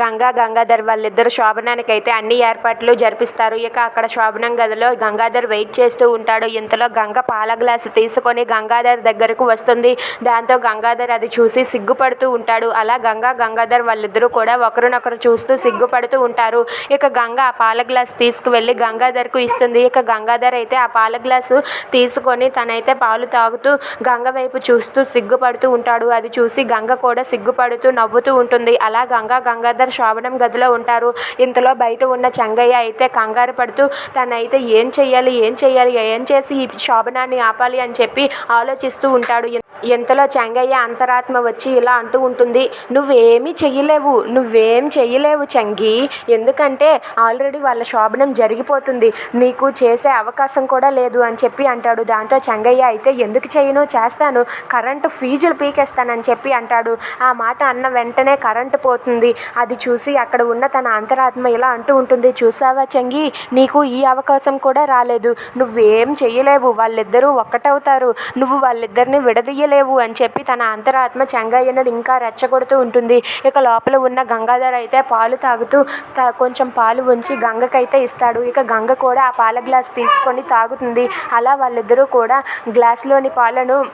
గంగా గంగాధర్ వాళ్ళిద్దరు శోభనానికైతే అన్ని ఏర్పాట్లు జరిపిస్తారు. ఇక అక్కడ శోభనం గదిలో గంగాధర్ వెయిట్ చేస్తూ ఉంటాడు. ఇంతలో గంగ పాల గ్లాసు తీసుకొని గంగాధర్ దగ్గరకు వస్తుంది. దాంతో గంగాధర్ అది చూసి సిగ్గుపడుతూ ఉంటాడు. అలా గంగా గంగాధర్ వాళ్ళిద్దరూ కూడా ఒకరినొకరు చూస్తూ సిగ్గుపడుతూ ఉంటారు. ఇక గంగ ఆ పాల గ్లాస్ తీసుకువెళ్ళి గంగాధర్కు ఇస్తుంది. ఇక గంగాధర్ అయితే ఆ పాల గ్లాసు తీసుకొని తనైతే పాలు తాగుతూ గంగ వైపు చూస్తూ సిగ్గుపడుతూ ఉంటాడు. అది చూసి గంగ కూడా సిగ్గుపడుతూ నవ్వుతూ ఉంటుంది. అలా గంగా గంగాధర్ శోభనం గదిలో ఉంటారు. ఇంతలో బయట ఉన్న చెంగయ్య అయితే కంగారు పడుతూ తనైతే ఏం చెయ్యాలి ఏం చెయ్యాలి ఏం చేసి ఈ శోభనాన్ని ఆపాలి అని చెప్పి ఆలోచిస్తూ ఉంటాడు. ఇంతలో చెంగయ్య అంతరాత్మ వచ్చి ఇలా అంటూ ఉంటుంది నువ్వేమీ చెయ్యలేవు నువ్వేం చెయ్యలేవు చెంగి. ఎందుకంటే ఆల్రెడీ వాళ్ళ శోభనం జరిగిపోతుంది నీకు చేసే అవకాశం కూడా లేదు అని చెప్పి అంటాడు. దాంతో చెంగయ్య అయితే ఎందుకు చేయను చేస్తాను. కరెంటు ఫీజులు పీకేస్తానని చెప్పి అంటాడు. ఆ మాట అన్న వెంటనే కరెంటు పోతుంది. అది చూసి అక్కడ ఉన్న తన అంతరాత్మ ఇలా అంటూ ఉంటుంది చూసావా చెంగి? నీకు ఈ అవకాశం కూడా రాలేదు. నువ్వేం చెయ్యలేవు. వాళ్ళిద్దరూ ఒక్కటవుతారు. నువ్వు వాళ్ళిద్దరిని విడదీయలేవు. అని చెప్పి తన అంతరాత్మ చెంగయ్యను ఇంకా రెచ్చగొడుతూ ఉంటుంది. ఇక లోపల ఉన్న గంగాధర్ అయితే పాలు తాగుతూ తా- కొంచెం పాలు ఉంచి గంగకైతే ఇస్తాడు. ఇక గంగ కూడా ఆ పాల గ్లాస్ తీసుకొని తాగుతుంది. అలా వాళ్ళిద్దరూ కూడా గ్లాస్లోని పాలను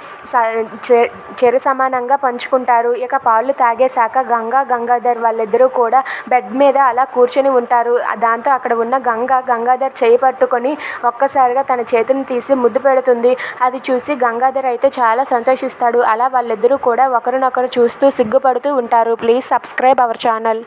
చెరు సమానంగా పంచుకుంటారు. ఇక పాలు తాగేశాక గంగా గంగాధర్ వాళ్ళిద్దరూ కూడా బెడ్ మీద అలా కూర్చొని ఉంటారు. దాంతో అక్కడ ఉన్న గంగ గంగాధర్ చేయి పట్టుకొని ఒక్కసారిగా తన చేతిని తీసి ముద్దు పెడుతుంది. అది చూసి గంగాధర్ అయితే చాలా సంతోషిస్తాడు అలా వాళ్ళిద్దరూ కూడా ఒకరినొకరు చూస్తూ సిగ్గుపడుతూ ఉంటారు. Please subscribe our channel.